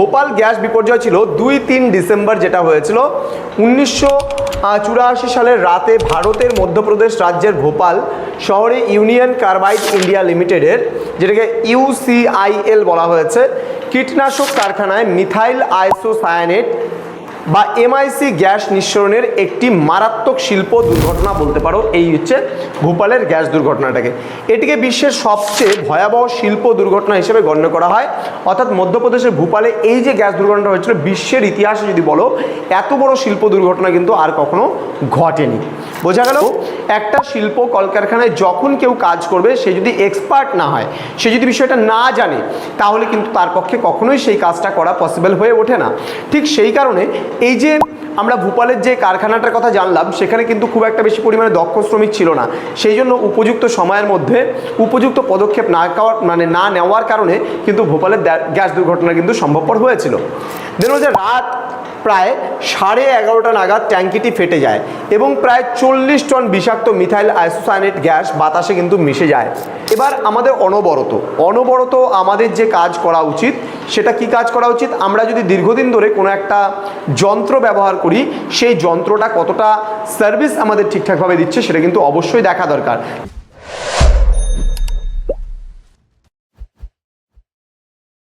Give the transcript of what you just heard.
Bhopal gas বিপর্যয় ছিল দুই তিন ডিসেম্বর যেটা হয়েছিল। উনিশশো চুরাশি সালের রাতে ভারতের মধ্যপ্রদেশ রাজ্যের ভোপাল শহরে ইউনিয়ন কার্বাইড ইন্ডিয়া লিমিটেডের, যেটাকে ইউসিআইএল বলা হয়েছে, কীটনাশক কারখানায় মিথাইল আইসোসায়ানেট বা এমআইসি গ্যাস নিঃসরণের একটি মারাত্মক শিল্প দুর্ঘটনা বলতে পারো, এই হচ্ছে ভূপালের গ্যাস দুর্ঘটনাটাকে। এটিকে বিশ্বের সবচেয়ে ভয়াবহ শিল্প দুর্ঘটনা হিসেবে গণ্য করা হয়। অর্থাৎ মধ্যপ্রদেশের ভূপালে এই যে গ্যাস দুর্ঘটনাটা হয়েছিল, বিশ্বের ইতিহাসে যদি বলো, এত বড় শিল্প দুর্ঘটনা কিন্তু আর কখনো ঘটেনি। বোঝা গেল, একটা শিল্প কলকারখানায় যখন কেউ কাজ করবে, সে যদি এক্সপার্ট না হয়, সে যদি বিষয়টা না জানে, তাহলে কিন্তু তার পক্ষে কখনোই সেই কাজটা করা পসিবল হয়ে ওঠে না। ঠিক সেই কারণে এই যে আমরা ভূপালের যে কারখানাটার কথা জানলাম, সেখানে কিন্তু খুব একটা বেশি পরিমাণে দক্ষ শ্রমিক ছিল না। সেই জন্য উপযুক্ত সময়ের মধ্যে উপযুক্ত পদক্ষেপ না খাওয়ার মানে না নেওয়ার কারণে কিন্তু ভোপালের গ্যাস দুর্ঘটনা কিন্তু সম্ভবপর হয়েছিল। দেখুন যে রাত প্রায় সাড়ে এগারোটা নাগাদ ট্যাঙ্কিটি ফেটে যায় এবং প্রায় চল্লিশ টন বিষাক্ত মিথাইল আইসোসায়ানেট গ্যাস বাতাসে কিন্তু মিশে যায়। এবার আমাদের অনবরত অনবরত আমাদের যে কাজ করা উচিত সেটা কি কাজ করা উচিত? আমরা যদি দীর্ঘদিন ধরে কোনো একটা যন্ত্র ব্যবহার করি, সেই যন্ত্রটা কতটা সার্ভিস আমাদের ঠিকঠাকভাবে দিচ্ছে, সেটা কিন্তু অবশ্যই দেখা দরকার।